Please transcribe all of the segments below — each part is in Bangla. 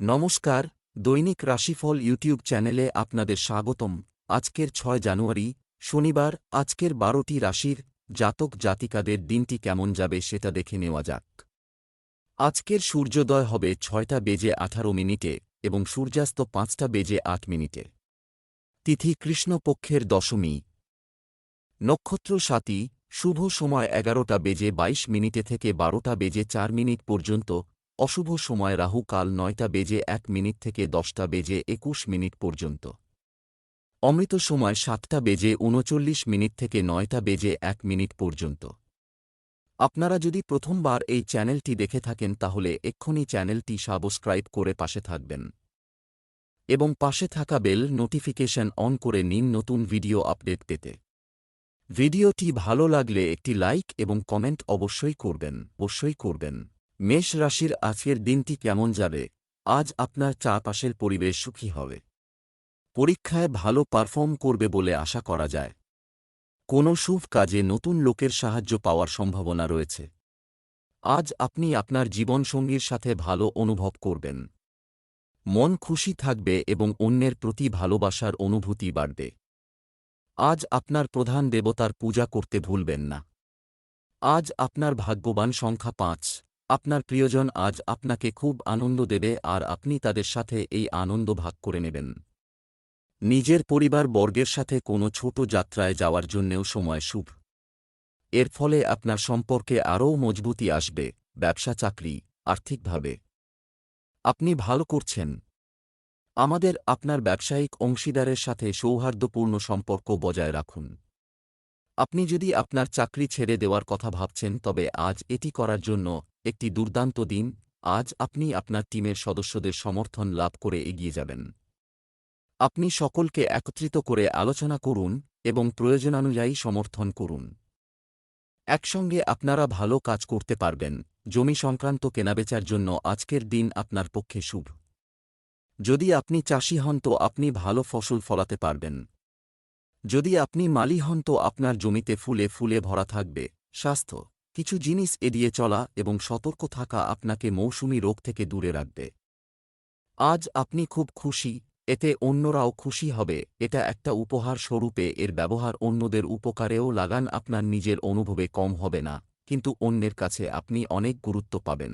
নমস্কার, দৈনিক রাশিফল ইউটিউব চ্যানেলে আপনাদের স্বাগতম। আজকের ছয় জানুয়ারি, শনিবার, আজকের বারোটি রাশির জাতক জাতিকাদের দিনটি কেমন যাবে সেটা দেখে নেওয়া যাক। আজকের সূর্যোদয় হবে ছয়টা বেজে আঠারো মিনিটে এবং সূর্যাস্ত পাঁচটা বেজে আট মিনিটে। তিথি কৃষ্ণপক্ষের দশমী। নক্ষত্র সাতী, শুভ সময় এগারোটা বেজে বাইশ মিনিটে থেকে বারোটা বেজে চার মিনিট পর্যন্ত অশুভ সময় রাহু কাল নয়টা বেজে এক মিনিট থেকে দশটা বেজে একুশ মিনিট পর্যন্ত। অমৃত সময় সাতটা বেজে উনচল্লিশ মিনিট থেকে নয়টা বেজে এক মিনিট পর্যন্ত। আপনারা যদি প্রথমবার এই চ্যানেলটি দেখে থাকেন তাহলে এক্ষুনি চ্যানেলটি সাবস্ক্রাইব করে পাশে থাকবেন। এবং পাশে থাকা বেল নোটিফিকেশন অন করে নিন নতুন ভিডিও আপডেট পেতে। ভিডিওটি ভালো লাগলে একটি লাইক এবং কমেন্ট অবশ্যই করবেন অবশ্যই করবেন। মেষ রাশির আজকের দিনটি কেমন যাবে? আজ আপনার চারপাশের পরিবেশ সুখী হবে। পরীক্ষায় ভালো পারফর্ম করবে বলে আশা করা যায়। কোনো শুভ কাজে নতুন লোকের সাহায্য পাওয়ার সম্ভাবনা রয়েছে। আজ আপনি আপনার জীবনসঙ্গীর সাথে ভালো অনুভব করবেন। মন খুশি থাকবে এবং অন্যের প্রতি ভালোবাসার অনুভূতি বাড়বে। আজ আপনার প্রধান দেবতার পূজা করতে ভুলবেন না। আজ আপনার ভাগ্যবান সংখ্যা পাঁচ। আপনার প্রিয়জন আজ আপনাকে খুব আনন্দ দেবে আর আপনি তাদের সাথে এই আনন্দ ভাগ করে নেবেন। নিজের পরিবার বর্গের সাথে কোনো ছোট যাত্রায় যাওয়ার জন্যেও সময় শুভ। এর ফলে আপনার সম্পর্কে আরও মজবুতি আসবে, ব্যবসা, চাকরি, আর্থিকভাবে। আপনি ভালো করছেন। আমাদের আপনার ব্যবসায়িক অংশীদারের সাথে সৌহার্দ্যপূর্ণ সম্পর্ক বজায় রাখুন। আপনি যদি আপনার চাকরি ছেড়ে দেওয়ার কথা ভাবছেন, তবে আজ এটি করার জন্য একটি দুর্দান্ত দিন, আজ আপনি আপনার টিমের সদস্যদের সমর্থন লাভ করে এগিয়ে যাবেন। আপনি সকলকে একত্রিত করে আলোচনা করুন এবং প্রয়োজনানুযায়ী সমর্থন করুন। একসঙ্গে আপনারা ভালো কাজ করতে পারবেন। জমি সংক্রান্ত কেনাবেচার জন্য আজকের দিন আপনার পক্ষে শুভ। যদি আপনি চাষি হন তো আপনি ভালো ফসল ফলাতে পারবেন। যদি আপনি মালি হন তো আপনার জমিতে ফুলে ফুলে ভরা থাকবে। স্বাস্থ্য। কিছু জিনিস এড়িয়ে চলা এবং সতর্ক থাকা আপনাকে মৌসুমি রোগ থেকে দূরে রাখবে। আজ আপনি খুব খুশি, এতে অন্যরাও খুশি হবে, এটা একটা উপহার স্বরূপে এর ব্যবহার অন্যদের উপকারেও লাগান আপনার নিজের অনুভবে কম হবে না, কিন্তু অন্যের কাছে আপনি অনেক গুরুত্ব পাবেন।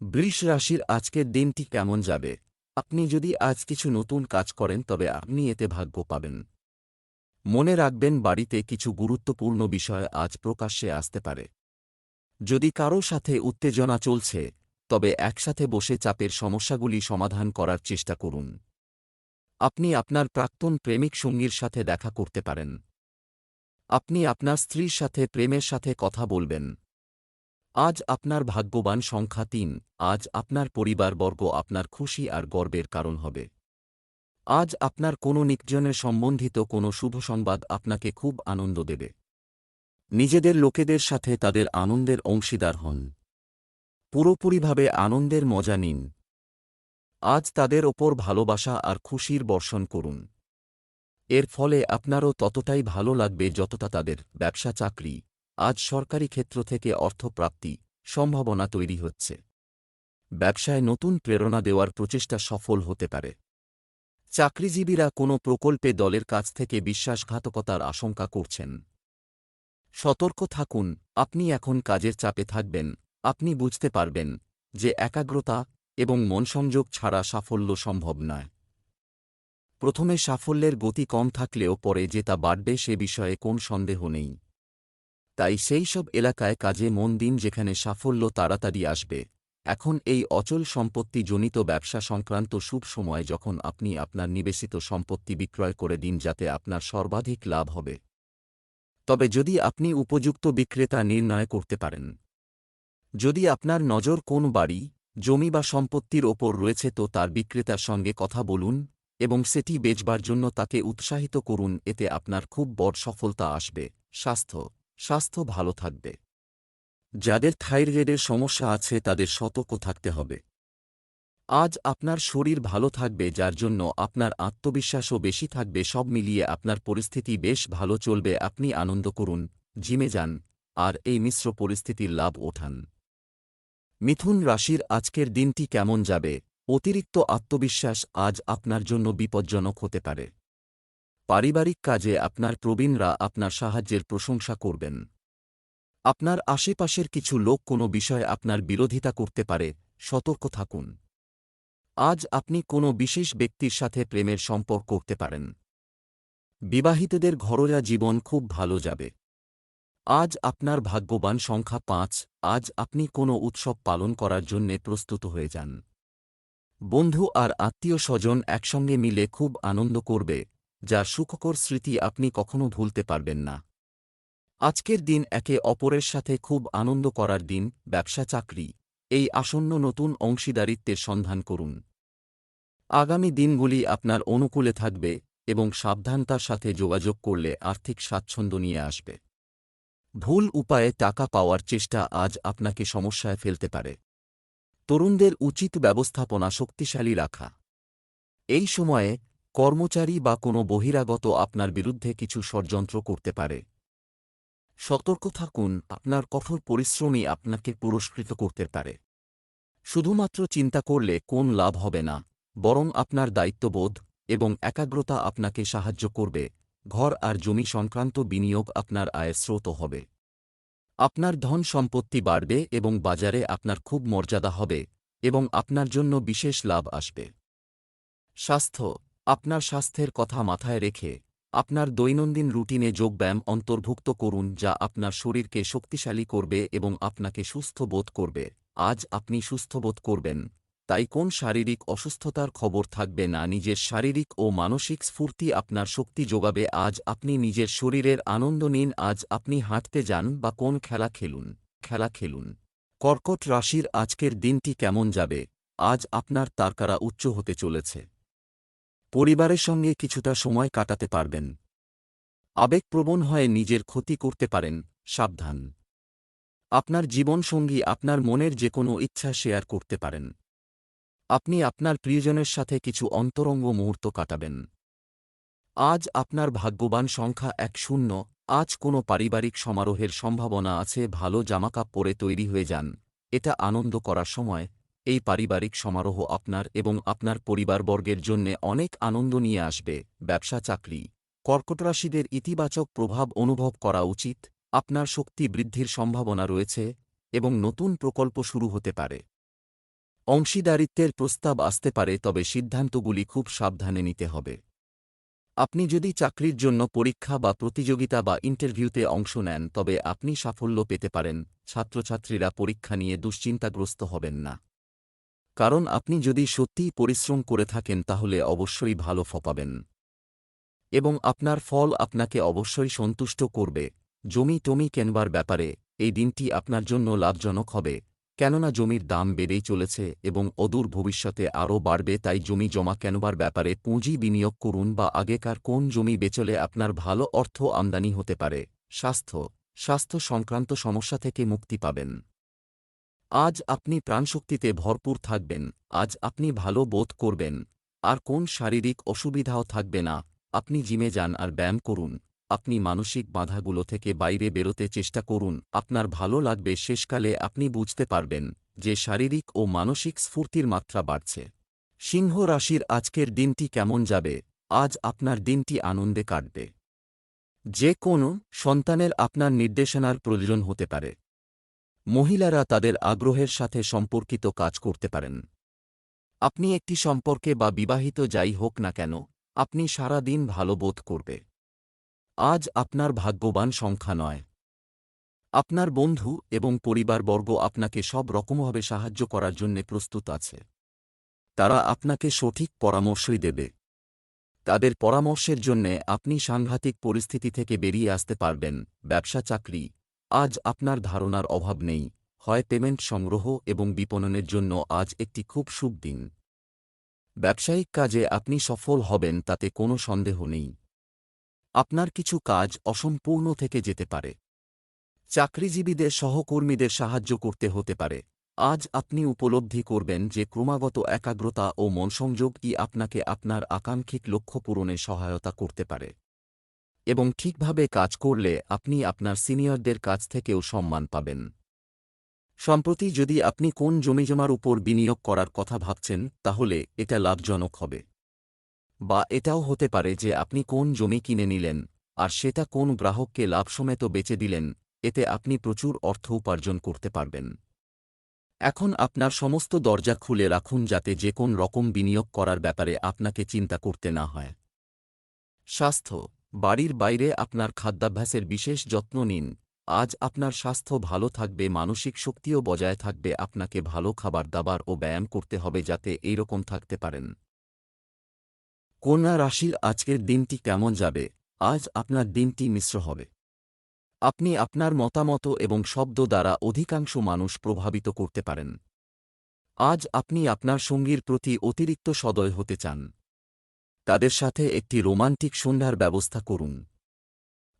বৃষ রাশির আজকের দিনটি কেমন যাবে? আপনি যদি আজ কিছু নতুন কাজ করেন তবে আপনি এতে ভাগ্য পাবেন। মনে রাখবেন, বাড়িতে কিছু গুরুত্বপূর্ণ বিষয় আজ প্রকাশ্যে আসতে পারে। যদি কারও সাথে উত্তেজনা চলছে, তবে একসাথে বসে চাপের সমস্যাগুলি সমাধান করার চেষ্টা করুন। আপনি আপনার প্রাক্তন প্রেমিক সঙ্গীর সাথে দেখা করতে পারেন। আপনি আপনার স্ত্রীর সাথে প্রেমের সাথে কথা বলবেন। আজ আপনার ভাগ্যবান সংখ্যা তিন, আজ আপনার পরিবারবর্গ আপনার খুশি আর গর্বের কারণ হবে। আজ আপনার কোনো নিকজনের সম্বন্ধিত কোনো শুভ সংবাদ আপনাকে খুব আনন্দ দেবে। নিজেদের লোকেদের সাথে তাদের আনন্দের অংশীদার হন। পুরোপুরিভাবে আনন্দের মজা নিন। আজ তাদের ওপর ভালোবাসা আর খুশির বর্ষণ করুন। এর ফলে আপনারও ততটাই ভালো লাগবে যতটা তাদের ব্যবসা চাকরি। আজ সরকারি ক্ষেত্র থেকে অর্থপ্রাপ্তি সম্ভাবনা তৈরি হচ্ছে। ব্যবসায় নতুন প্রেরণা দেওয়ার প্রচেষ্টা সফল হতে পারে। চাকরিজীবীরা কোনো প্রকল্পে দলের কাছ থেকে বিশ্বাসঘাতকতার আশঙ্কা করছেন। সতর্ক থাকুন, আপনি এখন কাজের চাপে থাকবেন, আপনি বুঝতে পারবেন যে একাগ্রতা এবং মনসংযোগ ছাড়া সাফল্য সম্ভব নয়। প্রথমে সাফল্যের গতি কম থাকলেও পরে যে তা বাড়বে সে বিষয়ে কোন সন্দেহ নেই। তাই সেই সব এলাকায় কাজে মন দিন যেখানে সাফল্য তাড়াতাড়ি আসবে। এখন এই অচল সম্পত্তি জনিত ব্যবসা সংক্রান্ত শুভ সময় যখন আপনি আপনার নিবেশিত সম্পত্তি বিক্রয় করে দিন যাতে আপনার সর্বাধিক লাভ হবে। তবে যদি আপনি উপযুক্ত বিক্রেতা নির্ণয় করতে পারেন, যদি আপনার নজর কোন বাড়ি, জমি বা সম্পত্তির ওপর রয়েছে তো তার বিক্রেতার সঙ্গে কথা বলুন এবং সেটি বেচবার জন্য তাকে উৎসাহিত করুন, এতে আপনার খুব বড় সফলতা আসবে। স্বাস্থ্য স্বাস্থ্য ভালো থাকবে। যাদের থাইরয়েডের সমস্যা আছে তাদের সতর্ক থাকতে হবে। আজ আপনার শরীর ভালো থাকবে যার জন্য আপনার আত্মবিশ্বাসও বেশি থাকবে। সব মিলিয়ে আপনার পরিস্থিতি বেশ ভালো চলবে। আপনি আনন্দ করুন, জিমে যান, আর এই মিশ্র পরিস্থিতির লাভ ওঠান। মিথুন রাশির আজকের দিনটি কেমন যাবে? অতিরিক্ত আত্মবিশ্বাস আজ আপনার জন্য বিপজ্জনক হতে পারে। পারিবারিক কাজে আপনার প্রবীণরা আপনার সাহায্যের প্রশংসা করবেন। আপনার আশেপাশের কিছু লোক কোনো বিষয়ে আপনার বিরোধিতা করতে পারে, সতর্ক থাকুন। আজ আপনি কোনো বিশেষ ব্যক্তির সাথে প্রেমের সম্পর্ক করতে পারেন। বিবাহিতদের ঘরোয়া জীবন খুব ভালো যাবে। আজ আপনার ভাগ্যবান সংখ্যা পাঁচ, আজ আপনি কোনো উৎসব পালন করার জন্যে প্রস্তুত হয়ে যান। বন্ধু আর আত্মীয় স্বজন একসঙ্গে মিলে খুব আনন্দ করবে, যা সুখকর স্মৃতি আপনি কখনো ভুলতে পারবেন না। আজকের দিন একে অপরের সাথে খুব আনন্দ করার দিন, ব্যবসা চাকরি। এই আসন্ন নতুন অংশীদারিত্বের সন্ধান করুন। আগামী দিনগুলি আপনার অনুকূলে থাকবে এবং সাবধানতার সাথে যোগাযোগ করলে আর্থিক স্বাচ্ছন্দ্য নিয়ে আসবে। ভুল উপায়ে টাকা পাওয়ার চেষ্টা আজ আপনাকে সমস্যায় ফেলতে পারে। তরুণদের উচিত ব্যবস্থাপনা শক্তিশালী রাখা। এই সময়ে কর্মচারী বা কোনো বহিরাগত আপনার বিরুদ্ধে কিছু ষড়যন্ত্র করতে পারে। সতর্ক থাকুন, আপনার কঠোর পরিশ্রমই আপনাকে পুরস্কৃত করতে পারে। শুধুমাত্র চিন্তা করলে কোন লাভ হবে না, বরং আপনার দায়িত্ববোধ এবং একাগ্রতা আপনাকে সাহায্য করবে, ঘর আর জমি সংক্রান্ত বিনিয়োগ আপনার আয়ের স্রোত হবে। আপনার ধন সম্পত্তি বাড়বে এবং বাজারে আপনার খুব মর্যাদা হবে এবং আপনার জন্য বিশেষ লাভ আসবে। স্বাস্থ্য, আপনার স্বাস্থ্যের কথা মাথায় রেখে আপনার দৈনন্দিন রুটিনে যোগব্যায়াম অন্তর্ভুক্ত করুন যা আপনার শরীরকে শক্তিশালী করবে এবং আপনাকে সুস্থ বোধ করবে। আজ আপনি সুস্থ বোধ করবেন। তাই কোন শারীরিক অসুস্থতার খবর থাকবে না, নিজের শারীরিক ও মানসিক স্ফূর্তি আপনার শক্তি যোগাবে। আজ আপনি নিজের শরীরের আনন্দ নিন, আজ আপনি হাঁটতে যান বা কোন খেলা খেলুন খেলা খেলুন। কর্কট রাশির আজকের দিনটি কেমন যাবে? আজ আপনার তারকারা উচ্চ হতে চলেছে। পরিবারের সঙ্গে কিছুটা সময় কাটাতে পারবেন। আবেগপ্রবণ হয়ে নিজের ক্ষতি করতে পারেন, সাবধান। আপনার জীবনসঙ্গী আপনার মনের যে কোনো ইচ্ছা শেয়ার করতে পারেন। আপনি আপনার প্রিয়জনের সাথে কিছু অন্তরঙ্গ মুহূর্ত কাটাবেন। আজ আপনার ভাগ্যবান সংখ্যা এক শূন্য, আজ কোনো পারিবারিক সমারোহের সম্ভাবনা আছে, ভালো জামাকাপ পরে তৈরি হয়ে যান। এটা আনন্দ করার সময় এই পারিবারিক সমারোহ আপনার এবং আপনার পরিবারবর্গের জন্যে অনেক আনন্দ নিয়ে আসবে, ব্যবসা, চাকরি। কর্কটরাশিদের ইতিবাচক প্রভাব অনুভব করা উচিত, আপনার শক্তি বৃদ্ধির সম্ভাবনা রয়েছে, এবং নতুন প্রকল্প শুরু হতে পারে। অংশীদারিত্বের প্রস্তাব আসতে পারে, তবে সিদ্ধান্তগুলি খুব সাবধানে নিতে হবে। আপনি যদি চাকরির জন্য পরীক্ষা বা প্রতিযোগিতা বা ইন্টারভিউতে অংশ নেন, তবে আপনি সাফল্য পেতে পারেন, ছাত্রছাত্রীরা পরীক্ষা নিয়ে দুশ্চিন্তাগ্রস্ত হবেন না। কারণ আপনি যদি সত্যিই পরিশ্রম করে থাকেন তাহলে অবশ্যই ভালো ফপাবেন এবং আপনার ফল আপনাকে অবশ্যই সন্তুষ্ট করবে। জমি টমি কেনবার ব্যাপারে এই দিনটি আপনার জন্য লাভজনক হবে, কেননা জমির দাম বেড়েই চলেছে এবং অদূর ভবিষ্যতে আরও বাড়বে, তাই জমি জমা কেনবার ব্যাপারে পুঁজি বিনিয়োগ করুন বা আগেকার কোন জমি বেচলে আপনার ভালো অর্থ আমদানি হতে পারে। স্বাস্থ্য স্বাস্থ্য সংক্রান্ত সমস্যা থেকে মুক্তি পাবেন। আজ আপনি প্রাণশক্তিতে ভরপুর থাকবেন, আজ আপনি ভালো বোধ করবেন, আর কোন শারীরিক অসুবিধাও থাকবে না, আপনি জিমে যান আর ব্যায়াম করুন, আপনি মানসিক বাধাগুলো থেকে বাইরে বেরোতে চেষ্টা করুন, আপনার ভালো লাগবে শেষকালে আপনি বুঝতে পারবেন যে শারীরিক ও মানসিক স্ফূর্তির মাত্রা বাড়ছে। সিংহ রাশির আজকের দিনটি কেমন যাবে? আজ আপনার দিনটি আনন্দে কাটবে। যে কোনো সন্তানের আপনার নির্দেশনার প্রয়োজন হতে পারে। মহিলারা তাদের আগ্রহের সাথে সম্পর্কিত কাজ করতে পারেন। আপনি একটি সম্পর্কে বা বিবাহিত যাই হোক না কেন, আপনি সারা দিন ভালো বোধ করবে। আজ আপনার ভাগ্যবান সংখ্যা নয়। আপনার বন্ধু এবং পরিবারবর্গ আপনাকে সব রকমভাবে সাহায্য করার জন্যে প্রস্তুত আছে। তারা আপনাকে সঠিক পরামর্শই দেবে। তাদের পরামর্শের জন্যে আপনি সাংঘাতিক পরিস্থিতি থেকে বেরিয়ে আসতে পারবেন, ব্যবসা, চাকরি আজ আপনার ধারণার অভাব নেই, হয় পেমেন্ট সংগ্রহ এবং বিপণনের জন্য আজ একটি খুব শুভ দিন। ব্যবসায়িক কাজে আপনি সফল হবেন তাতে কোনো সন্দেহ নেই। আপনার কিছু কাজ অসম্পূর্ণ থেকে যেতে পারে। চাকরিজীবীদের সহকর্মীদের সাহায্য করতে হতে পারে। আজ আপনি উপলব্ধি করবেন যে ক্রমাগত একাগ্রতা ও মনসংযোগই আপনাকে আপনার আকাঙ্ক্ষিক লক্ষ্য পূরণে সহায়তা করতে পারে। এবং ঠিকভাবে কাজ করলে আপনি আপনার সিনিয়রদের কাছ থেকেও সম্মান পাবেন। সম্প্রতি যদি আপনি কোন জমিজমার উপর বিনিয়োগ করার কথা ভাবছেন, তাহলে এটা লাভজনক হবে। বা এটাও হতে পারে যে আপনি কোন জমি কিনে নিলেন, আর সেটা কোন গ্রাহককে লাভসমেত বেচে দিলেন, এতে আপনি প্রচুর অর্থ উপার্জন করতে পারবেন। এখন আপনার সমস্ত দরজা খুলে রাখুন যাতে যে কোন রকম বিনিয়োগ করার ব্যাপারে আপনাকে চিন্তা করতে না হয়। স্বাস্থ্য বাড়ির বাইরে আপনার খাদ্যাভ্যাসের বিশেষ যত্ন নিন। আজ আপনার স্বাস্থ্য ভালো থাকবে, মানসিক শক্তিও বজায় থাকবে, আপনাকে ভালো খাবার, দাবার ও ব্যায়াম করতে হবে যাতে এইরকম থাকতে পারেন। কন্যা রাশির আজকের দিনটি কেমন যাবে? আজ আপনার দিনটি মিশ্র হবে। আপনি আপনার মতামত এবং শব্দ দ্বারা অধিকাংশ মানুষ প্রভাবিত করতে পারেন। আজ আপনি আপনার সঙ্গীর প্রতি অতিরিক্ত সদয় হতে চান। তাদের সাথে একটি রোমান্টিক সন্ধ্যার ব্যবস্থা করুন।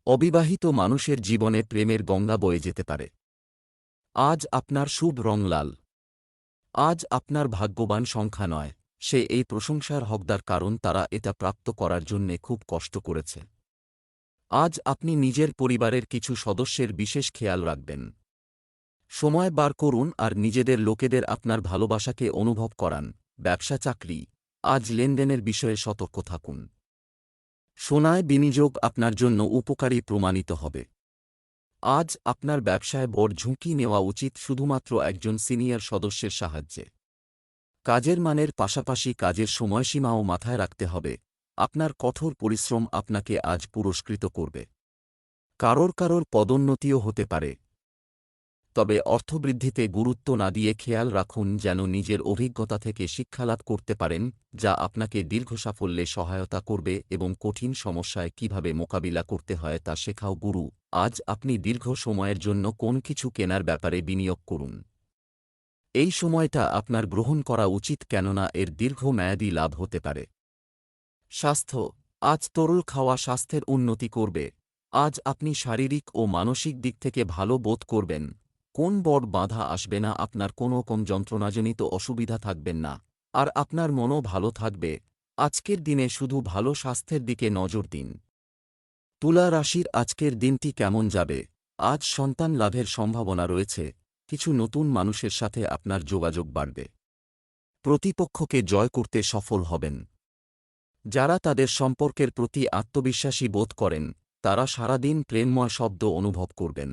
অবিবাহিত মানুষের জীবনে প্রেমের গঙ্গা বয়ে যেতে পারে। আজ আপনার শুভ রং লাল। আজ আপনার ভাগ্যবান সংখ্যা নয়। সে এই প্রশংসার হকদার কারণ তারা এটা প্রাপ্ত করার জন্যে খুব কষ্ট করেছে। আজ আপনি নিজের পরিবারের কিছু সদস্যের বিশেষ খেয়াল রাখবেন। সময় বার করুন আর নিজেদের লোকেদের আপনার ভালোবাসাকে অনুভব করান। ব্যবসা চাকরি। আজ লেনদেনের বিষয়ে সতর্ক থাকুন। সোনায় বিনিয়োগ আপনার জন্য উপকারী প্রমাণিত হবে। আজ আপনার ব্যবসায় বড় ঝুঁকি নেওয়া উচিত শুধুমাত্র একজন সিনিয়র সদস্যের সাহায্যে। কাজের মানের পাশাপাশি কাজের সময়সীমাও মাথায় রাখতে হবে। আপনার কঠোর পরিশ্রম আপনাকে আজ পুরস্কৃত করবে। কারোর কারোর পদোন্নতিও হতে পারে। তবে অর্থবৃদ্ধিতে গুরুত্ব না দিয়ে খেয়াল রাখুন যেন নিজের অভিজ্ঞতা থেকে শিক্ষালাভ করতে পারেন, যা আপনাকে দীর্ঘ সাফল্যে সহায়তা করবে এবং কঠিন সমস্যায় কীভাবে মোকাবিলা করতে হয় তা শেখাও। গুরু, আজ আপনি দীর্ঘ সময়ের জন্য কোন কিছু কেনার ব্যাপারে বিনিয়োগ করুন। এই সময়টা আপনার গ্রহণ করা উচিত কেননা এর দীর্ঘমেয়াদী লাভ হতে পারে। স্বাস্থ্য, আজ তরল খাওয়া স্বাস্থ্যের উন্নতি করবে। আজ আপনি শারীরিক ও মানসিক দিক থেকে ভালো বোধ করবেন। কোন বড় বাধা আসবে না আপনার কোনো কম যন্ত্রণাজনিত অসুবিধা থাকবেন না, আর আপনার মনও ভালো থাকবে। আজকের দিনে শুধু ভালো স্বাস্থ্যের দিকে নজর দিন। তুলা রাশির আজকের দিনটি কেমন যাবে? আজ সন্তান লাভের সম্ভাবনা রয়েছে, কিছু নতুন মানুষের সাথে আপনার যোগাযোগ বাড়বে। প্রতিপক্ষকে জয় করতে সফল হবেন। যারা তাদের সম্পর্কের প্রতি আত্মবিশ্বাসী বোধ করেন, তারা সারাদিন প্রেমময় শব্দ অনুভব করবেন।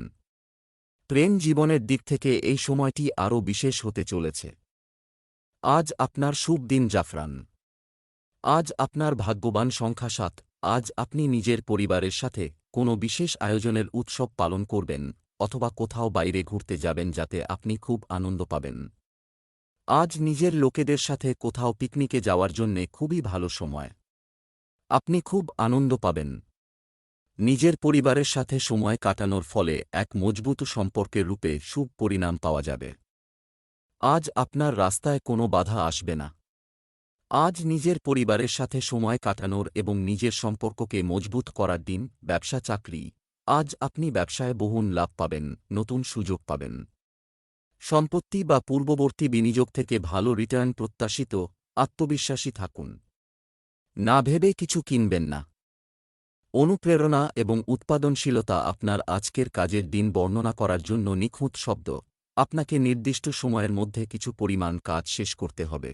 প্রেম জীবনের দিক থেকে এই সময়টি আরও বিশেষ হতে চলেছে। আজ আপনার শুভ দিন, জাফরান। আজ আপনার ভাগ্যবান সংখ্যা সাত। আজ আপনি নিজের পরিবারের সাথে কোনো বিশেষ আয়োজনের উৎসব পালন করবেন অথবা কোথাও বাইরে ঘুরতে যাবেন যাতে আপনি খুব আনন্দ পাবেন। আজ নিজের লোকেদের সাথে কোথাও পিকনিকে যাওয়ার জন্যে খুবই ভালো সময়। আপনি খুব আনন্দ পাবেন। নিজের পরিবারের সাথে সময় কাটানোর ফলে এক মজবুত সম্পর্কের রূপে শুভ পরিণাম পাওয়া যাবে। আজ আপনার রাস্তায় কোনো বাধা আসবে না। আজ নিজের পরিবারের সাথে সময় কাটানোর এবং নিজের সম্পর্ককে মজবুত করার দিন, ব্যবসা চাকরি। আজ আপনি ব্যবসায় বহুন লাভ পাবেন, নতুন সুযোগ পাবেন। সম্পত্তি বা পূর্ববর্তী বিনিয়োগ থেকে ভালো রিটার্ন প্রত্যাশিত, আত্মবিশ্বাসী থাকুন। না ভেবে কিছু কিনবেন না। অনুপ্রেরণা এবং উৎপাদনশীলতা আপনার আজকের কাজের দিন বর্ণনা করার জন্য নিখুঁত শব্দ। আপনাকে নির্দিষ্ট সময়ের মধ্যে কিছু পরিমাণ কাজ শেষ করতে হবে।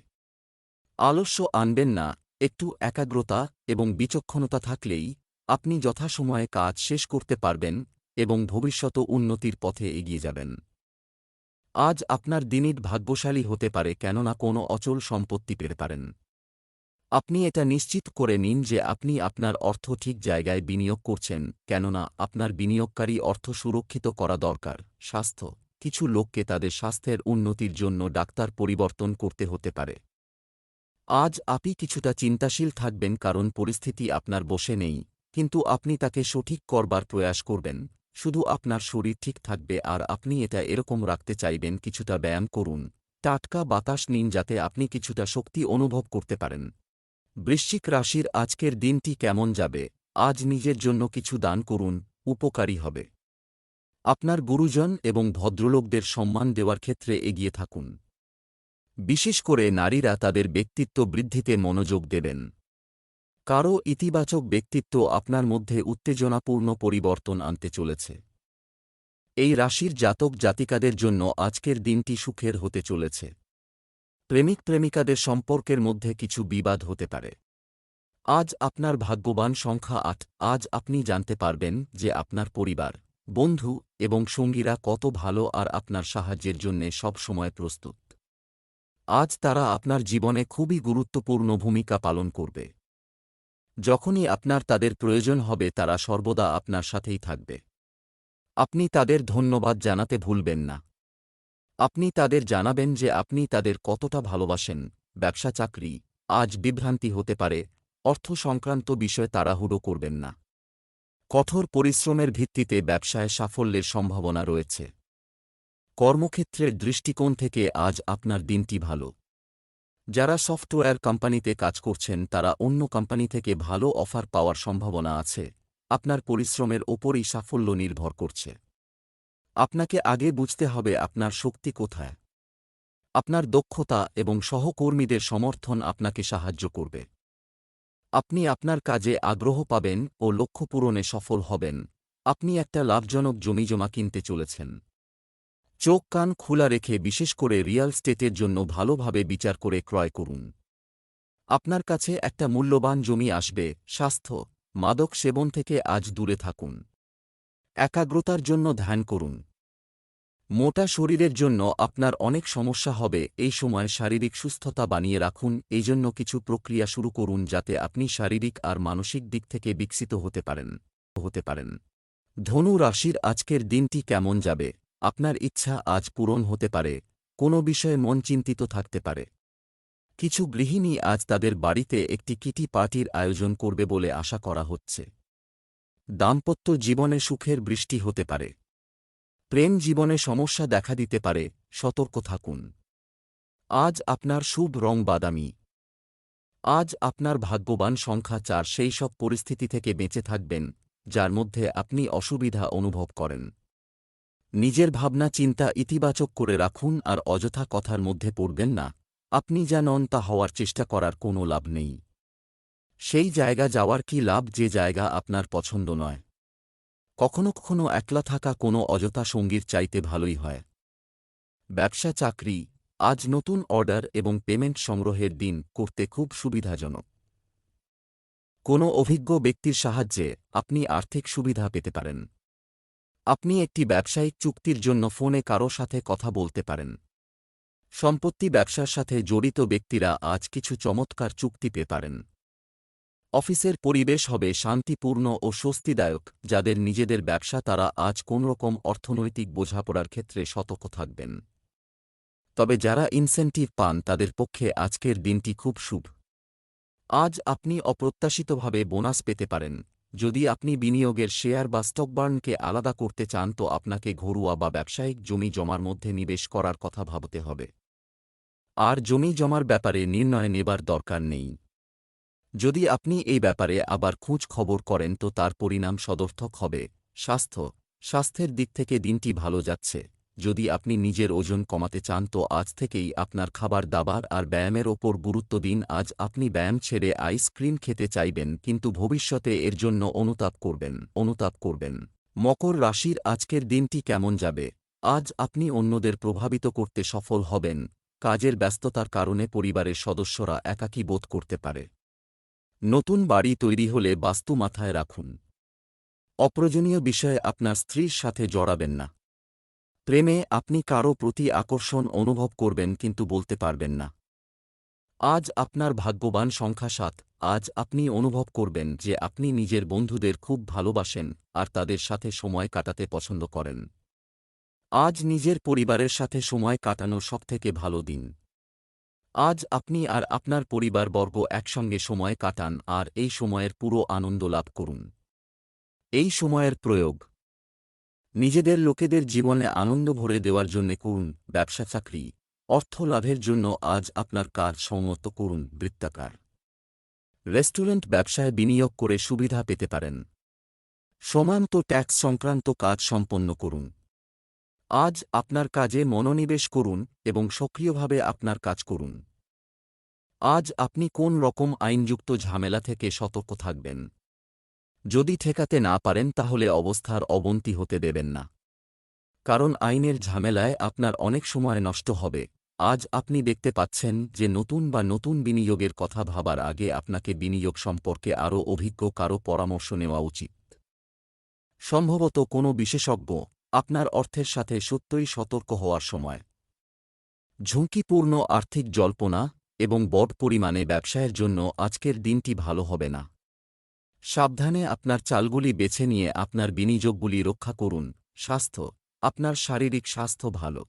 আলস্য আনবেন না, একটু একাগ্রতা এবং বিচক্ষণতা থাকলেই আপনি যথাসময়ে কাজ শেষ করতে পারবেন এবং ভবিষ্যত উন্নতির পথে এগিয়ে যাবেন। আজ আপনার দিনিট ভাগ্যশালী হতে পারে কেননা কোনো অচল সম্পত্তি পেতে পারেন। আপনি এটা নিশ্চিত করে নিন যে আপনি আপনার অর্থ ঠিক জায়গায় বিনিয়োগ করছেন, কেননা আপনার বিনিয়োগকারী অর্থ সুরক্ষিত করা দরকার, স্বাস্থ্য। কিছু লোককে তাদের স্বাস্থ্যের উন্নতির জন্য ডাক্তার পরিবর্তন করতে হতে পারে। আজ আপনি কিছুটা চিন্তাশীল থাকবেন কারণ পরিস্থিতি আপনার বসে নেই, কিন্তু আপনি তাকে সঠিক করবার প্রয়াস করবেন। শুধু আপনার শরীর ঠিক থাকবে আর আপনি এটা এরকম রাখতে চাইবেন কিছুটা ব্যায়াম করুন। টাটকা বাতাস নিন যাতে আপনি কিছুটা শক্তি অনুভব করতে পারেন। বৃশ্চিক রাশির আজকের দিনটি কেমন যাবে? আজ নিজের জন্য কিছু দান করুন, উপকারী হবে। আপনার গুরুজন এবং ভদ্রলোকদের সম্মান দেওয়ার ক্ষেত্রে এগিয়ে থাকুন। বিশেষ করে নারীরা তাদের ব্যক্তিত্ব বৃদ্ধিতে মনোযোগ দেবেন। কারও ইতিবাচক ব্যক্তিত্ব আপনার মধ্যে উত্তেজনাপূর্ণ পরিবর্তন আনতে চলেছে। এই রাশির জাতক জাতিকাদের জন্য আজকের দিনটি সুখের হতে চলেছে। প্রেমিক প্রেমিকাদের সম্পর্কের মধ্যে কিছু বিবাদ হতে পারে। আজ আপনার ভাগ্যবান সংখ্যা আট। আজ আপনি জানতে পারবেন যে আপনার পরিবার, বন্ধু এবং সঙ্গীরা কত ভালো আর আপনার সাহায্যের জন্যে সব সময় প্রস্তুত। আজ তারা আপনার জীবনে খুবই গুরুত্বপূর্ণ ভূমিকা পালন করবে। যখনই আপনার তাদের প্রয়োজন হবে তারা সর্বদা আপনার সাথেই থাকবে। আপনি তাদের ধন্যবাদ জানাতে ভুলবেন না। আপনি তাদের জানাবেন যে আপনি তাদের কতটা ভালোবাসেন। ব্যবসা চাকরি, আজ বিভ্রান্তি হতে পারে, অর্থ সংক্রান্ত বিষয়ে তাড়াহুড়ো করবেন না। কঠোর পরিশ্রমের ভিত্তিতে ব্যবসায় সাফল্যের সম্ভাবনা রয়েছে। কর্মক্ষেত্রের দৃষ্টিকোণ থেকে আজ আপনার দিনটি ভালো। যারা সফটওয়্যার কোম্পানিতে কাজ করছেন, তারা অন্য কোম্পানি থেকে ভালো অফার পাওয়ার সম্ভাবনা আছে। আপনার পরিশ্রমের ওপরই সাফল্য নির্ভর করছে। আপনাকে আগে বুঝতে হবে আপনার শক্তি কোথায়। আপনার দক্ষতা এবং সহকর্মীদের সমর্থন আপনাকে সাহায্য করবে। আপনি আপনার কাজে আগ্রহ পাবেন ও লক্ষ্য পূরণে সফল হবেন। আপনি একটা লাভজনক জমিজমা কিনতে চলেছেন। চোখ কান খোলা রেখে বিশেষ করে রিয়াল স্টেটের জন্য ভালোভাবে বিচার করে ক্রয় করুন। আপনার কাছে একটা মূল্যবান জমি আসবে, স্বাস্থ্য, মাদক সেবন থেকে আজ দূরে থাকুন। একাগ্রতার জন্য ধ্যান করুন। মোটা শরীরের জন্য আপনার অনেক সমস্যা হবে, এই সময় শারীরিক সুস্থতা বানিয়ে রাখুন এই জন্য কিছু প্রক্রিয়া শুরু করুন যাতে আপনি শারীরিক আর মানসিক দিক থেকে বিকশিত হতে পারেন। হতে পারেন। ধনু রাশির আজকের দিনটি কেমন যাবে? আপনার ইচ্ছা আজ পূরণ হতে পারে, কোনো বিষয়ে মন চিন্তিত থাকতে পারে। কিছু গৃহিণী আজ তাদের বাড়িতে একটি কিটি পার্টির আয়োজন করবে বলে আশা করা হচ্ছে। দাম্পত্য জীবনে সুখের বৃষ্টি হতে পারে। প্রেম জীবনে সমস্যা দেখা দিতে পারে, সতর্ক থাকুন। আজ আপনার শুভ রং বাদামি। আজ আপনার ভাগ্যবান সংখ্যা চার, সেই সব পরিস্থিতি থেকে বেঁচে থাকবেন, যার মধ্যে আপনি অসুবিধা অনুভব করেন। নিজের ভাবনা চিন্তা ইতিবাচক করে রাখুন আর অযথা কথার মধ্যে পড়বেন না। আপনি যা নন তা হওয়ার চেষ্টা করার কোনো লাভ নেই। সেই জায়গা যাওয়ার কি লাভ যে জায়গা আপনার পছন্দ নয়? কখনো কখনো একলা থাকা কোনো অযথা সঙ্গীর চাইতে ভালোই হয়। ব্যবসা চাকরি, আজ নতুন অর্ডার এবং পেমেন্ট সংগ্রহের দিন করতে খুব সুবিধাজনক। কোনো অভিজ্ঞ ব্যক্তির সাহায্যে আপনি আর্থিক সুবিধা পেতে পারেন। আপনি একটি ব্যবসায়িক চুক্তির জন্য ফোনে কারও সাথে কথা বলতে পারেন। সম্পত্তি ব্যবসার সাথে জড়িত ব্যক্তিরা আজ কিছু চমৎকার চুক্তি পেতে পারেন। অফিসের পরিবেশ হবে শান্তিপূর্ণ ও স্বস্তিদায়ক, যাদের নিজেদের ব্যবসা তারা আজ কোনরকম অর্থনৈতিক বোঝাপড়ার ক্ষেত্রে সতর্ক থাকবেন। তবে যারা ইনসেন্টিভ পান, তাদের পক্ষে আজকের দিনটি খুব শুভ। আজ আপনি অপ্রত্যাশিতভাবে বোনাস পেতে পারেন। যদি আপনি বিনিয়োগের শেয়ার বা স্টকবার্নকে আলাদা করতে চান, তো আপনাকে ঘরোয়া বা ব্যবসায়িক জমি জমার মধ্যে নিবেশ করার কথা ভাবতে হবে। আর জমি জমার ব্যাপারে নির্ণয় নেবার দরকার নেই। যদি আপনি এই ব্যাপারে আবার খোঁজ খবর করেন তো তার পরিণাম সদর্থক হবে। স্বাস্থ্য। স্বাস্থ্যের দিক থেকে দিনটি ভালো যাচ্ছে। যদি আপনি নিজের ওজন কমাতে চান তো আজ থেকেই আপনার খাবার, দাবার আর ব্যায়ামের ওপর গুরুত্ব দিন। আজ আপনি ব্যায়াম ছেড়ে আইসক্রিম খেতে চাইবেন কিন্তু ভবিষ্যতে এর জন্য অনুতাপ করবেন অনুতাপ করবেন। মকর রাশির আজকের দিনটি কেমন যাবে? আজ আপনি অন্যদের প্রভাবিত করতে সফল হবেন। কাজের ব্যস্ততার কারণে পরিবারের সদস্যরা একাকী বোধ করতে পারে। নতুন বাড়ি তৈরি হলে বাস্তু মাথায় রাখুন। অপ্রয়োজনীয় বিষয়ে আপনার স্ত্রীর সাথে জড়াবেন না। প্রেমে আপনি কারও প্রতি আকর্ষণ অনুভব করবেন কিন্তু বলতে পারবেন না। আজ আপনার ভাগ্যবান সংখ্যা সাত, আজ আপনি অনুভব করবেন যে আপনি নিজের বন্ধুদের খুব ভালোবাসেন আর তাদের সাথে সময় কাটাতে পছন্দ করেন। আজ নিজের পরিবারের সাথে সময় কাটানো সবথেকে ভালো দিন। আজ আপনি আর আপনার পরিবারবর্গ একসঙ্গে সময় কাটান আর এই সময়ের পুরো আনন্দ লাভ করুন। এই সময়ের প্রয়োগ। নিজেদের লোকেদের জীবনে আনন্দ ভরে দেওয়ার জন্য করুন ব্যবসা চাকরি। অর্থ লাভের জন্য আজ আপনার কাজ সংযত করুন বৃত্তাকার। রেস্টুরেন্ট ব্যবসায় বিনিয়োগ করে সুবিধা পেতে পারেন। সমান্ত ট্যাক্স সংক্রান্ত কাজ সম্পন্ন করুন। আজ আপনার কাজে মনোনিবেশ করুন এবং সক্রিয়ভাবে আপনার কাজ করুন। আজ আপনি কোন রকম আইনযুক্ত ঝামেলা থেকে সতর্ক থাকবেন? যদি ঠেকাতে না পারেন তাহলে অবস্থার অবনতি হতে দেবেন না। কারণ আইনের ঝামেলায় আপনার অনেক সময় নষ্ট হবে। আজ আপনি দেখতে পাচ্ছেন যে নতুন বা নতুন বিনিয়োগের কথা ভাবার আগে আপনাকে বিনিয়োগ সম্পর্কে আরও অভিজ্ঞ কারও পরামর্শ নেওয়া উচিত। সম্ভবত কোনো বিশেষজ্ঞ আপনার অর্থের সাথে সত্যই সতর্ক হওয়ার সময়। ঝুঁকিপূর্ণ আর্থিক জল্পনা এবং বট পরিমাণে ব্যবসায়ের জন্য আজকের দিনটি ভালো হবে না। সাবধানে আপনার চালগুলি বেছে নিয়ে আপনার বিনিয়োগগুলি রক্ষা করুন। স্বাস্থ্য, আপনার শারীরিক স্বাস্থ্য ভালো।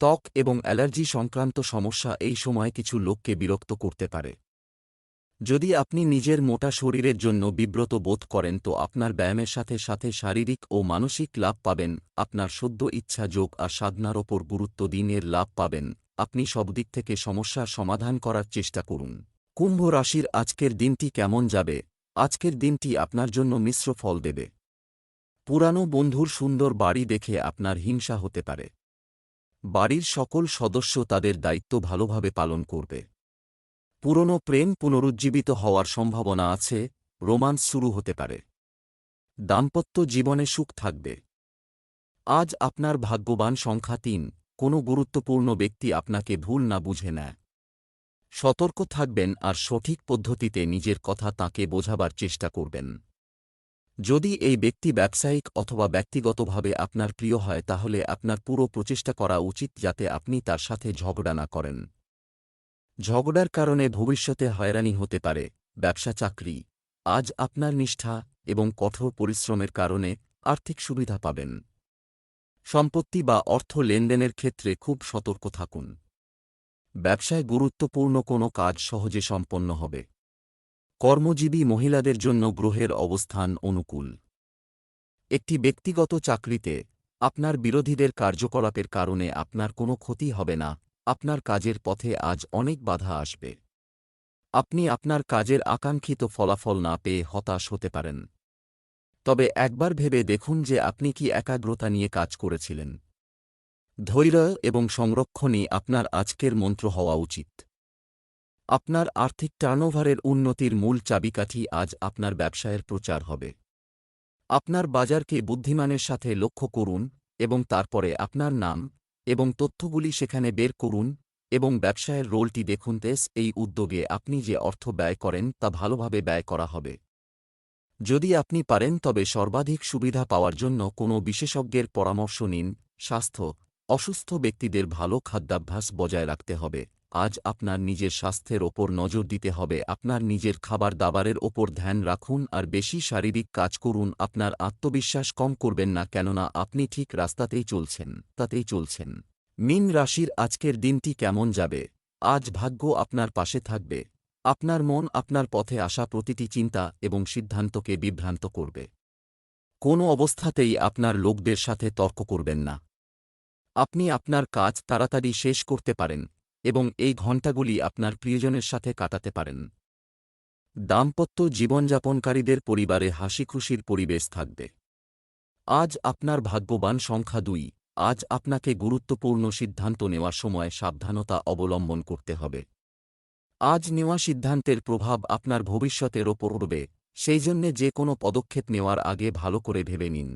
ত্বক এবং অ্যালার্জি সংক্রান্ত সমস্যা এই সময় কিছু লোককে বিরক্ত করতে পারে। যদি আপনি নিজের মোটা শরীরের জন্য বিব্রত বোধ করেন, তো আপনার ব্যায়ামের সাথে সাথে শারীরিক ও মানসিক লাভ পাবেন। আপনার সদ্য ইচ্ছা যোগ আর সাধনার ওপর গুরুত্ব দিনের লাভ পাবেন। আপনি সব দিক থেকে সমস্যার সমাধান করার চেষ্টা করুন। কুম্ভ রাশির আজকের দিনটি কেমন যাবে? আজকের দিনটি আপনার জন্য মিশ্র ফল দেবে। পুরানো বন্ধুর সুন্দর বাড়ি দেখে আপনার হিংসা হতে পারে। বাড়ির সকল সদস্য তাদের দায়িত্ব ভালোভাবে পালন করবে। পুরনো প্রেম পুনরুজ্জীবিত হওয়ার সম্ভাবনা আছে, রোমান্স শুরু হতে পারে। দাম্পত্য জীবনে সুখ থাকবে। আজ আপনার ভাগ্যবান সংখ্যা তিন, কোনো গুরুত্বপূর্ণ ব্যক্তি আপনাকে ভুল না বুঝে নেয়। সতর্ক থাকবেন আর সঠিক পদ্ধতিতে নিজের কথা তাকে বোঝাবার চেষ্টা করবেন। যদি এই ব্যক্তি ব্যবসায়িক অথবা ব্যক্তিগতভাবে আপনার প্রিয় হয়, তাহলে আপনার পুরো প্রচেষ্টা করা উচিত যাতে আপনি তার সাথে ঝগড়া না করেন। ঝগড়ার কারণে ভবিষ্যতে হয়রানি হতে পারে, ব্যবসা চাকরি। আজ আপনার নিষ্ঠা এবং কঠোর পরিশ্রমের কারণে আর্থিক সুবিধা পাবেন। সম্পত্তি বা অর্থ লেনদেনের ক্ষেত্রে খুব সতর্ক থাকুন। ব্যবসায় গুরুত্বপূর্ণ কোনো কাজ সহজে সম্পন্ন হবে। কর্মজীবী মহিলাদের জন্য গ্রহের অবস্থান অনুকূল। একটি ব্যক্তিগত চাকরিতে আপনার বিরোধীদের কার্যকলাপের কারণে আপনার কোনো ক্ষতি হবে না। আপনার কাজের পথে আজ অনেক বাধা আসবে। আপনি আপনার কাজের আকাঙ্ক্ষিত ফলাফল না পেয়ে হতাশ হতে পারেন। তবে একবার ভেবে দেখুন যে আপনি কি একাগ্রতা নিয়ে কাজ করেছিলেন। ধৈর্য এবং সংরক্ষণই আপনার আজকের মন্ত্র হওয়া উচিত। আপনার আর্থিক টার্নওভারের উন্নতির মূল চাবিকাঠি আজ আপনার ব্যবসায়ের প্রচার হবে। আপনার বাজারকে বুদ্ধিমানের সাথে লক্ষ্য করুন এবং তারপরে আপনার নাম এবং তথ্যগুলি সেখানে বের করুন এবং ব্যবসায়ের রোলটি দেখুন। তেস, এই উদ্যোগে আপনি যে অর্থ ব্যয় করেন তা ভালোভাবে ব্যয় করা হবে। যদি আপনি পারেন, তবে সর্বাধিক সুবিধা পাওয়ার জন্য কোনো বিশেষজ্ঞের পরামর্শ নিন। স্বাস্থ্য, অসুস্থ ব্যক্তিদের ভালো খাদ্যাভ্যাস বজায় রাখতে হবে। আজ আপনার নিজের স্বাস্থ্যের ওপর নজর দিতে হবে। আপনার নিজের খাবার দাবারের ওপর ধ্যান রাখুন আর বেশি শারীরিক কাজ করুন। আপনার আত্মবিশ্বাস কম করবেন না কেননা আপনি ঠিক রাস্তাতেই চলছেন, তাতেই চলছেন। মিন রাশির আজকের দিনটি কেমন যাবে? আজ ভাগ্য আপনার পাশে থাকবে। আপনার মন আপনার পথে আসা প্রতিটি চিন্তা এবং সিদ্ধান্তকে বিভ্রান্ত করবে। কোনো অবস্থাতেই আপনার লোকদের সাথে তর্ক করবেন না। আপনি আপনার কাজ তাড়াতাড়ি শেষ করতে পারেন। এবং এই ঘণ্টাগুলি আপনার প্রিয়জনের সাথে কাটাতে পারেন। দাম্পত্য জীবনযাপনকারীদের পরিবারে হাসিখুশির পরিবেশ থাকবে। আজ আপনার ভাগ্যবান সংখ্যা দুই। আজ আপনাকে গুরুত্বপূর্ণ সিদ্ধান্ত নেওয়ার সময় সাবধানতা অবলম্বন করতে হবে। আজ নেওয়া সিদ্ধান্তের প্রভাব আপনার ভবিষ্যতের ওপর উঠবে, সেই জন্যে যে কোনো পদক্ষেপ নেওয়ার আগে ভালো করে ভেবে নিন।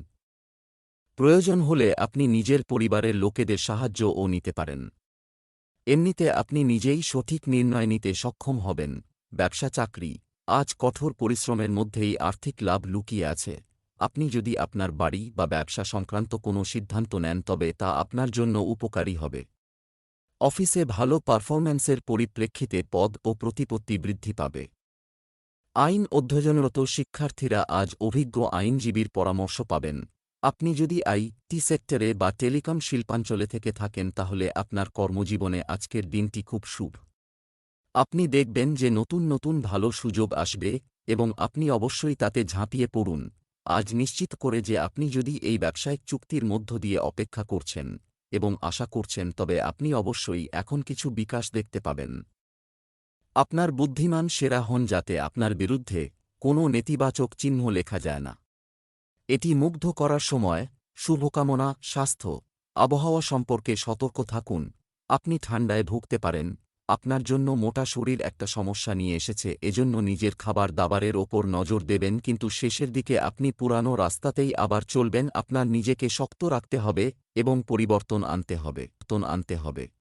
প্রয়োজন হলে আপনি নিজের পরিবারের লোকেদের সাহায্যও নিতে পারেন। এমনিতে আপনি নিজেই সঠিক নির্ণয় নিতে সক্ষম হবেন। ব্যবসা চাকরি। আজ কঠোর পরিশ্রমের মধ্যেই আর্থিক লাভ লুকিয়ে আছে। আপনি যদি আপনার বাড়ি বা ব্যবসা সংক্রান্ত কোনো সিদ্ধান্ত নেন, তবে তা আপনার জন্য উপকারী হবে। অফিসে ভালো পারফরম্যান্সের পরিপ্রেক্ষিতে পদ ও প্রতিপত্তি বৃদ্ধি পাবে। আইন অধ্যয়নরত শিক্ষার্থীরা আজ অভিজ্ঞ আইনজীবীর পরামর্শ পাবেন। আপনি যদি আই টি সেক্টরে বা টেলিকম শিল্পাঞ্চলে থেকে থাকেন তাহলে আপনার কর্মজীবনে আজকের দিনটি খুব শুভ। আপনি দেখবেন যে নতুন নতুন ভালো সুযোগ আসবে এবং আপনি অবশ্যই তাতে ঝাঁপিয়ে পড়ুন। আজ নিশ্চিত করে যে আপনি যদি এই ব্যবসায়িক চুক্তির মধ্য দিয়ে অপেক্ষা করছেন এবং আশা করছেন তবে আপনি অবশ্যই এখন কিছু বিকাশ দেখতে পাবেন। আপনার বুদ্ধিমান সেরা হন যাতে আপনার বিরুদ্ধে কোনো নেতিবাচক চিহ্ন লেখা যায় না। এটি মুগ্ধ করার সময়, শুভকামনা, স্বাস্থ্য, আবহাওয়া সম্পর্কে সতর্ক থাকুন। আপনি ঠান্ডায় ভুগতে পারেন। আপনার জন্য মোটা শরীর একটা সমস্যা নিয়ে এসেছে, এজন্য নিজের খাবার দাবারের ওপর নজর দেবেন, কিন্তু শেষের দিকে আপনি পুরানো রাস্তাতেই আবার চলবেন, আপনার নিজেকে শক্ত রাখতে হবে এবং পরিবর্তন আনতে হবে আনতে হবে।